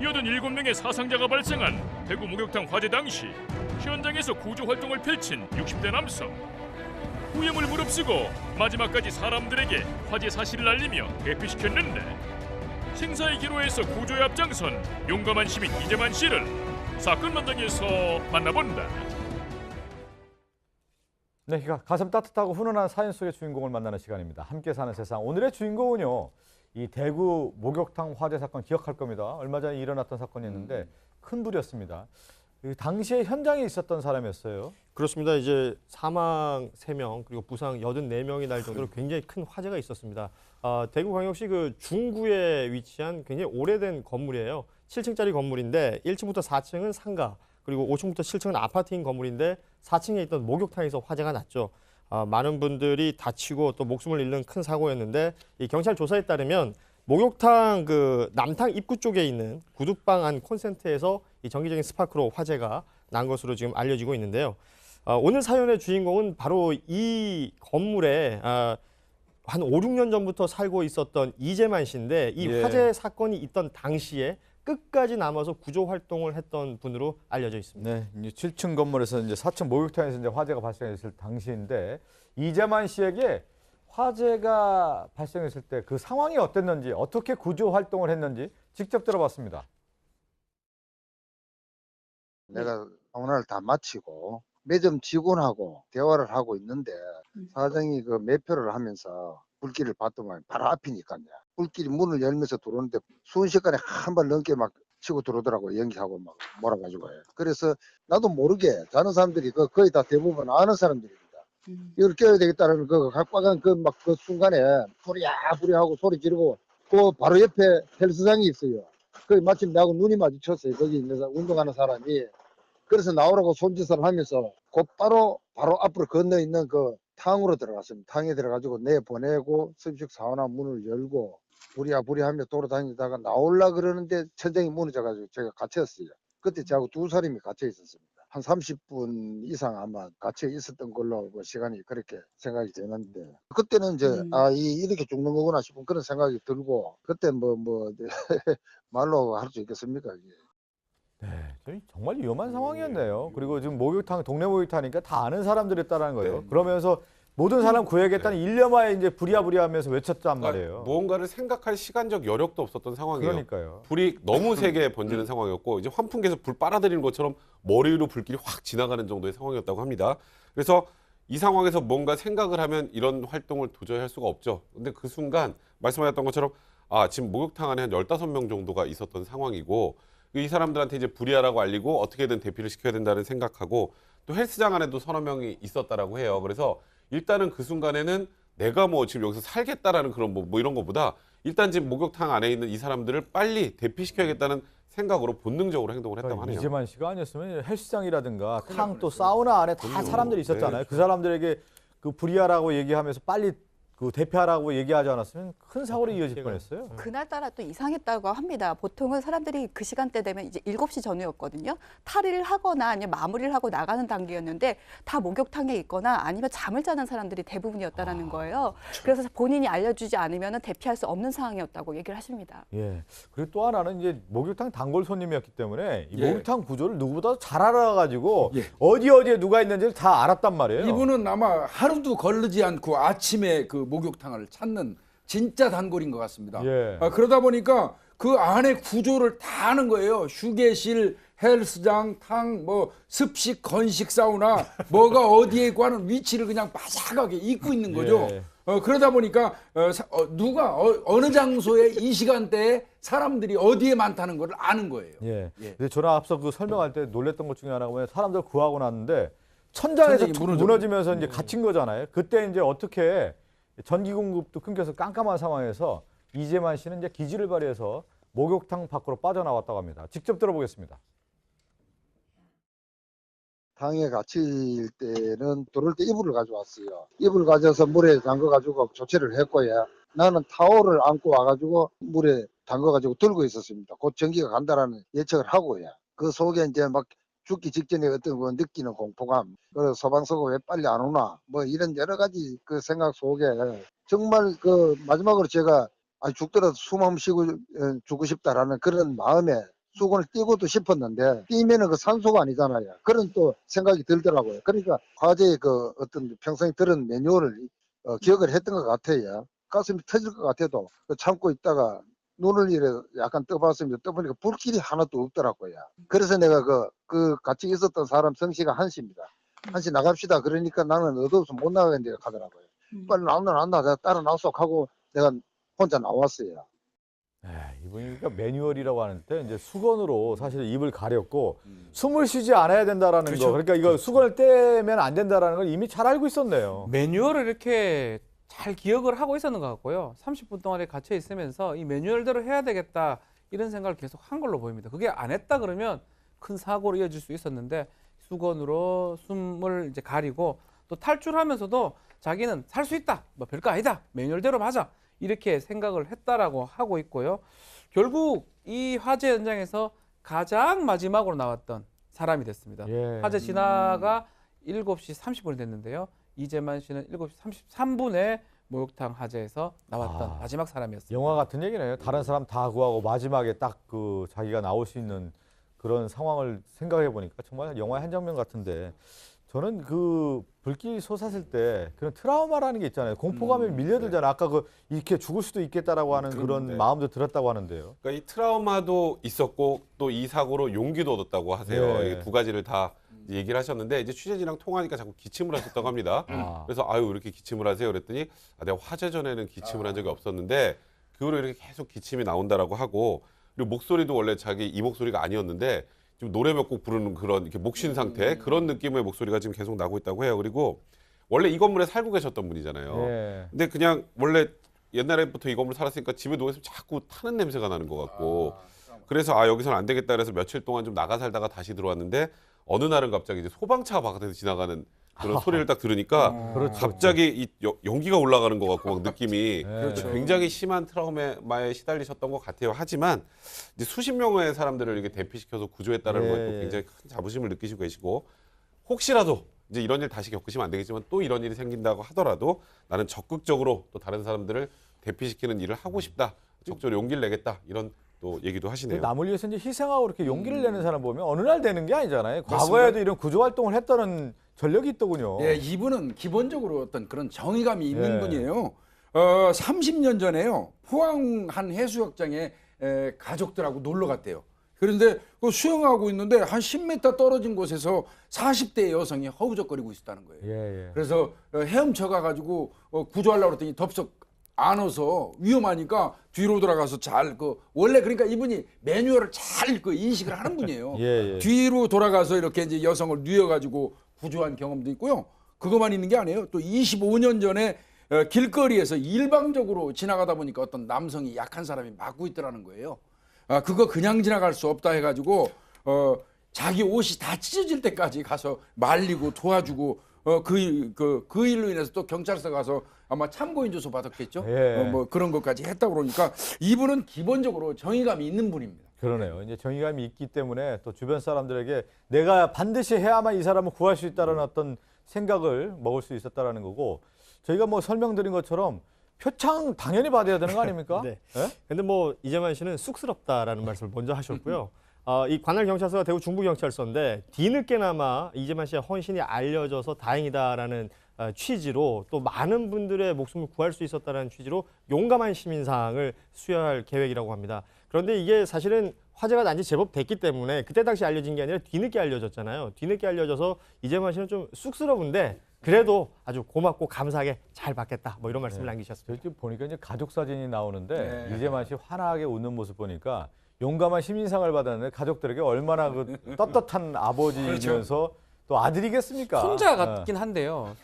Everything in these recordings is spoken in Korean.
87명의 사상자가 발생한 대구 목욕탕 화재 당시 현장에서 구조 활동을 펼친 60대 남성 후회물 무릅쓰고 마지막까지 사람들에게 화재 사실을 알리며 대피시켰는데 생사의 기로에서 구조에 앞장선 용감한 시민 이재만 씨를 사건 현장에서 만나본다. 네, 가- 가슴 따뜻하고 훈훈한 사연 속의 주인공을 만나는 시간입니다. 함께 사는 세상. 오늘의 주인공은요. 이 대구 목욕탕 화재 사건 기억할 겁니다. 얼마 전에 일어났던 사건이었는데 큰 불이었습니다. 이 당시에 현장에 있었던 사람이었어요. 그렇습니다. 이제 사망 3명 그리고 부상 84명이 날 정도로 굉장히 큰 화재가 있었습니다. 아, 대구광역시 그 중구에 위치한 굉장히 오래된 건물이에요. 7층짜리 건물인데 1층부터 4층은 상가 그리고 5층부터 7층은 아파트인 건물인데 4층에 있던 목욕탕에서 화재가 났죠. 아, 많은 분들이 다치고 또 목숨을 잃는 큰 사고였는데 이 경찰 조사에 따르면 목욕탕 그 남탕 입구 쪽에 있는 구두방 안 콘센트에서 이 전기적인 스파크로 화재가 난 것으로 지금 알려지고 있는데요. 아, 오늘 사연의 주인공은 바로 이 건물에 아, 한 5, 6년 전부터 살고 있었던 이재만 씨인데 이 예. 화재 사건이 있던 당시에 끝까지 남아서 구조 활동을 했던 분으로 알려져 있습니다. 네, 이제 7층 건물에서 이제 4층 목욕탕에서 이제 화재가 발생했을 당시인데 이재만 씨에게 화재가 발생했을 때 그 상황이 어땠는지 어떻게 구조 활동을 했는지 직접 들어봤습니다. 내가 오늘 다 마치고 매점 직원하고 대화를 하고 있는데 음. 사장이 그 매표를 하면서 불길을 봤더만 바로 앞이니까요. 불길이 문을 열면서 들어오는데 순식간에 한 발 넘게 막 치고 들어오더라고 연기하고 막 몰아가지고 그래서 나도 모르게 다른 사람들이 그 거의 다 대부분 아는 사람들입니다. 음. 이걸 껴야 되겠다는 그 각박한 그 막그 순간에 소리야 부리하고 소리 지르고 그 바로 옆에 헬스장이 있어요. 거기 마침 나하고 눈이 마주쳤어요. 거기 있는 사- 운동하는 사람이. 그래서 나오라고 손짓을 하면서 곧바로 바로 앞으로 건너 있는 그 탕으로 들어갔습니다. 탕에 들어가지고 내 보내고 습식 사우나 문을 열고 부리야 부리하며 돌아다니다가 나올라 그러는데 천장이 무너져가지고 제가 갇혔어요. 그때 저하고 두 사람이 갇혀 있었습니다. 한 30분 이상 아마 갇혀 있었던 걸로 그 시간이 그렇게 생각이 되는데 그때는 이제 음. 아 이, 이렇게 죽는 거구나 싶은 그런 생각이 들고 그때 뭐뭐 말로 할 수 있겠습니까 이게. 네, 저희 정말 위험한 상황이었네요. 그리고 지금 목욕탕 동네 목욕탕이니까 다 아는 사람들이었다는 거예요. 네. 그러면서 모든 사람 구해야겠다는 일념하에 이제 부랴부랴하면서 외쳤단 그러니까 말이에요. 무언가를 생각할 시간적 여력도 없었던 상황이에요. 그러니까요. 불이 너무 세게 번지는 상황이었고 이제 환풍기에서 불 빨아들이는 것처럼 머리 위로 불길이 확 지나가는 정도의 상황이었다고 합니다. 그래서 이 상황에서 뭔가 생각을 하면 이런 활동을 도저히 할 수가 없죠. 근데 그 순간 말씀하셨던 것처럼 아, 지금 목욕탕 안에 한 15명 정도가 있었던 상황이고 이 사람들한테 이제 불이하라고 알리고 어떻게든 대피를 시켜야 된다는 생각하고 또 헬스장 안에도 서너 명이 있었다라고 해요. 그래서 일단은 그 순간에는 내가 뭐 지금 여기서 살겠다라는 그런 뭐, 뭐 이런 것보다 일단 지금 목욕탕 안에 있는 이 사람들을 빨리 대피시켜야겠다는 생각으로 본능적으로 행동을 했다고 하네요. 이재만 씨가 아니었으면 헬스장이라든가 탕날 또. 사우나 안에 다. 사람들이 있었잖아요. 네. 그 사람들에게 그 불이하라고 얘기하면서 빨리 그 대피하라고 얘기하지 않았으면 큰 사고로 이어질 피해가- 뻔했어요. 그날따라 또 이상했다고 합니다. 보통은 사람들이 그 시간대 되면 이제 7시 전후였거든요. 탈의를 하거나 아니면 마무리를 하고 나가는 단계였는데 다 목욕탕에 있거나 아니면 잠을 자는 사람들이 대부분이었다라는 거예요. 그래서 본인이 알려주지 않으면 대피할 수 없는 상황이었다고 얘기를 하십니다. 예. 그리고 또 하나는 이제 목욕탕 단골 손님이었기 때문에 이 예. 목욕탕 구조를 누구보다 잘 알아가지고 예. 어디 어디에 누가 있는지를 다 알았단 말이에요. 이분은 아마 하루도 걸르지 않고 아침에 그 목욕탕을 찾는 진짜 단골인 것 같습니다. 예. 아, 그러다 보니까 그 안에 구조를 다 아는 거예요. 휴게실, 헬스장, 탕, 뭐 습식, 건식 사우나, 뭐가 어디에 있고 하는 위치를 그냥 바삭하게 잊고 있는 거죠. 예. 어, 그러다 보니까 어, 사- 어, 누가 어, 느 장소에 이 시간대에 사람들이 어디에 많다는 걸 아는 거예요. 예. 예. 근데 저는 앞서 그 설명할 때 놀랬던 것 중에 하나가 뭐냐 사람들 구하고 났는데 천장에서. 무너지면서 이제 갇힌 거잖아요. 그때 이제 어떻게 전기 공급도 끊겨서 깜깜한 상황에서 이재만 씨는 이제 기지를 발휘해서 목욕탕 밖으로 빠져나왔다고 합니다. 직접 들어보겠습니다. 당에 갇힐 때는 들어올 때 이불을 가져왔어요. 이불 가져서 물에 담궈가지고 조치를 했고요. 나는 타올을 안고 와가지고 물에 담궈가지고 들고 있었습니다. 곧 전기가 간다라는 예측을 하고요. 그 속에 이제 막 죽기 직전에 어떤 그 느끼는 공포감, 그리고 소방서가 왜 빨리 안 오나, 뭐 이런 여러 가지 그 생각 속에 정말 그 마지막으로 제가 아 죽더라도 숨 한번 쉬고 어, 죽고 싶다라는 그런 마음에 수건을 띄고도 싶었는데 띄면은 그 산소가 아니잖아요. 그런 또 생각이 들더라고요. 그러니까 과제의 그 어떤 평소에 들은 매뉴얼을 어, 기억을 했던 것 같아요. 가슴이 터질 것 같아도 그 참고 있다가 눈을 이래 약간 떠봤습니다. 떠보니까 불길이 하나도 없더라고요. 그래서 내가 그, 그 같이 있었던 사람 성씨가 한씨입니다. 한씨 나갑시다. 그러니까 나는 어두워서 못 나가겠는데 하더라고요. 음. 빨리 나온다 나온다 내가 따라 나속 하고 내가 혼자 나왔어요. 에이, 이분이 그러니까 매뉴얼이라고 하는데 이제 수건으로 사실 입을 가렸고 숨을 쉬지 않아야 된다라는 거. 그러니까 이거 수건을 떼면 안 된다라는 걸 이미 잘 알고 있었네요. 매뉴얼을 이렇게 잘 기억을 하고 있었는 것 같고요. 30분 동안에 갇혀 있으면서 이 매뉴얼대로 해야 되겠다 이런 생각을 계속 한 걸로 보입니다. 그게 안 했다 그러면 큰 사고로 이어질 수 있었는데 수건으로 숨을 이제 가리고 또 탈출하면서도 자기는 살 수 있다. 뭐 별거 아니다. 매뉴얼대로 맞아. 이렇게 생각을 했다라고 하고 있고요. 결국 이 화재 현장에서 가장 마지막으로 나왔던 사람이 됐습니다. 예. 화재 진화가 7시 30분이 됐는데요. 이재만 씨는 7시 33분에 목욕탕 화재에서 나왔던 아. 마지막 사람이었습니다. 영화 같은 얘기네요. 다른 사람 다 구하고 마지막에 딱 그 자기가 나올 수 있는 그런 상황을 생각해 보니까 정말 영화의 한 장면 같은데 저는 그 불길이 솟았을 때 그런 트라우마라는 게 있잖아요. 공포감이 밀려들잖아요. 아까 그 이렇게 죽을 수도 있겠다라고 하는 그런 네. 마음도 들었다고 하는데요. 그러니까 이 트라우마도 있었고 또 이 사고로 용기도 얻었다고 하세요. 예. 이두 가지를 다 얘기를 하셨는데 이제 취재진이랑 통화하니까 자꾸 기침을 하셨다고 합니다. 아. 그래서 아유 왜 이렇게 기침을 하세요? 그랬더니 아, 내가 화재 전에는 기침을 한 적이 없었는데 그 후로 이렇게 계속 기침이 나온다라고 하고 그리고 목소리도 원래 자기 이 목소리가 아니었는데 지금 노래 몇 곡 부르는 그런 이렇게 목쉰 상태 그런 느낌의 목소리가 지금 계속 나고 있다고 해요. 그리고 원래 이 건물에 살고 계셨던 분이잖아요. 예. 근데 그냥 원래 옛날에부터 이 건물 살았으니까 집에 누워 있으면 자꾸 타는 냄새가 나는 것 같고 그래서 아 여기서는 안 되겠다 그래서 며칠 동안 좀 나가 살다가 다시 들어왔는데 어느 날은 갑자기 이제 소방차가 바깥에서 지나가는 그런 소리를 딱 들으니까 그렇죠. 갑자기 이 여- 연기가 올라가는 것 같고 막 느낌이 그렇죠. 굉장히 심한 트라우마에 시달리셨던 것 같아요. 하지만 이제 수십 명의 사람들을 이렇게 대피시켜서 구조했다는 예, 것도 예. 굉장히 큰 자부심을 느끼시고 계시고 혹시라도 이제 이런 일 다시 겪으시면 안 되겠지만 또 이런 일이 생긴다고 하더라도 나는 적극적으로 또 다른 사람들을 대피시키는 일을 하고 싶다. 적극적으로 용기를 내겠다. 이런 또 얘기도 하시네요. 남을 위해서 이제 희생하고 이렇게 용기를 내는 사람 보면 어느 날 되는 게 아니잖아요. 과거에도 이런 구조 활동을 했다는 전력이 있더군요. 예, 이분은 기본적으로 어떤 그런 정의감이 있는 예. 분이에요. 어, 30년 전에요. 포항 한 해수욕장에 에, 가족들하고 놀러 갔대요. 그런데 그 수영하고 있는데 한 10m 떨어진 곳에서 40대 여성이 허우적거리고 있었다는 거예요. 예, 예. 그래서 어, 헤엄쳐 가가지고 어, 구조하려고 그랬더니 덥석 안어서 위험하니까 뒤로 돌아가서 잘 그 원래 그러니까 이분이 매뉴얼을 잘 그 인식을 하는 분이에요. 예, 예. 뒤로 돌아가서 이렇게 이제 여성을 뉘어가지고 구조한 경험도 있고요. 그것만 있는 게 아니에요. 또 25년 전에 어, 길거리에서 일방적으로 지나가다 보니까 어떤 남성이 약한 사람이 맞고 있더라는 거예요. 아, 그거 그냥 지나갈 수 없다 해가지고 어, 자기 옷이 다 찢어질 때까지 가서 말리고 도와주고 어, 그, 그, 그 일로 인해서 또 경찰서 가서 아마 참고인 조서 받았겠죠. 예. 어, 뭐 그런 것까지 했다 그러니까 이분은 기본적으로 정의감이 있는 분입니다. 그러네요. 이제 정의감이 있기 때문에 또 주변 사람들에게 내가 반드시 해야만 이 사람을 구할 수 있다는 어떤 생각을 먹을 수 있었다라는 거고 저희가 뭐 설명드린 것처럼 표창 당연히 받아야 되는 거 아닙니까? 네. 예? 근데 뭐 이재만 씨는 쑥스럽다라는 말씀을 먼저 하셨고요. 어, 이 관할 경찰서가 대구 중부 경찰서인데 뒤늦게나마 이재만 씨의 헌신이 알려져서 다행이다라는 어, 취지로 또 많은 분들의 목숨을 구할 수 있었다는 취지로 용감한 시민상을 수여할 계획이라고 합니다. 그런데 이게 사실은 화제가 난 지 제법 됐기 때문에 그때 당시 알려진 게 아니라 뒤늦게 알려졌잖아요. 뒤늦게 알려져서 이재만 씨는 좀 쑥스러운데 그래도 아주 고맙고 감사하게 잘 받겠다. 뭐 이런 말씀을 남기셨습니다. 저희 지금 보니까 이제 가족 사진이 나오는데 네. 이재만 씨 환하게 웃는 모습 보니까 용감한 시민상을 받았는데 가족들에게 얼마나 그 떳떳한 아버지이면서 또 아들이겠습니까? 손자 어. 같긴 한데요.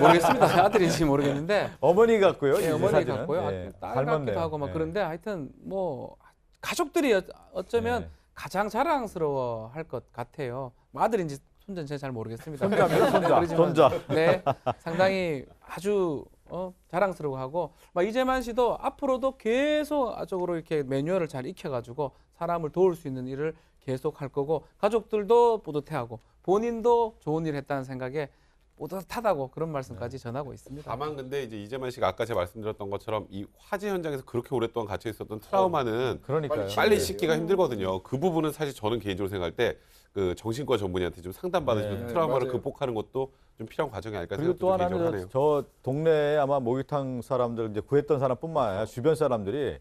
모르겠습니다. 아들인지 모르겠는데 어머니 같고요. 예, 이 어머니 사진은. 같고요. 예, 딸 닮았네요. 하고 막 예. 그런데 하여튼 뭐 가족들이 어- 어쩌면 네. 가장 자랑스러워 할 것 같아요. 뭐 아들인지 손자인지 잘 모르겠습니다. 손자입니다. 손자. 그러지만 손자. 네, 상당히 아주 어, 자랑스러워하고 막 이재만 씨도 앞으로도 계속 아쪽으로 이렇게 매뉴얼을 잘 익혀가지고 사람을 도울 수 있는 일을 계속 할 거고 가족들도 뿌듯해하고 본인도 좋은 일 했다는 생각에 뿌듯하다고 그런 말씀까지 전하고 있습니다. 다만 근데 이제 이재만 씨가 아까 제가 말씀드렸던 것처럼 이 화재 현장에서 그렇게 오랫동안 갇혀 있었던 트라우마는 그러니까요. 빨리 씻기가 힘들거든요. 그 부분은 사실 저는 개인적으로 생각할 때 그 정신과 전문의한테 좀 상담받으시면 네, 트라우마를 맞아요. 극복하는 것도 좀 필요한 과정이 아닐까 그리고 생각도 또 하나는. 저, 저 동네에 아마 목욕탕 사람들 이제 구했던 사람뿐만 아니라 주변 사람들이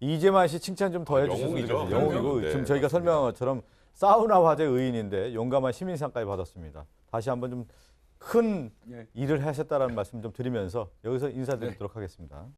이재만 씨 칭찬 좀더 아, 해주셨으면. 좋겠어요. 영웅이고 네, 지금 저희가 설명한 것처럼 사우나 화재 의인인데 용감한 시민상까지 받았습니다. 다시 한번 좀큰 예. 일을 하셨다라는 말씀 좀 드리면서 여기서 인사드리도록 하겠습니다.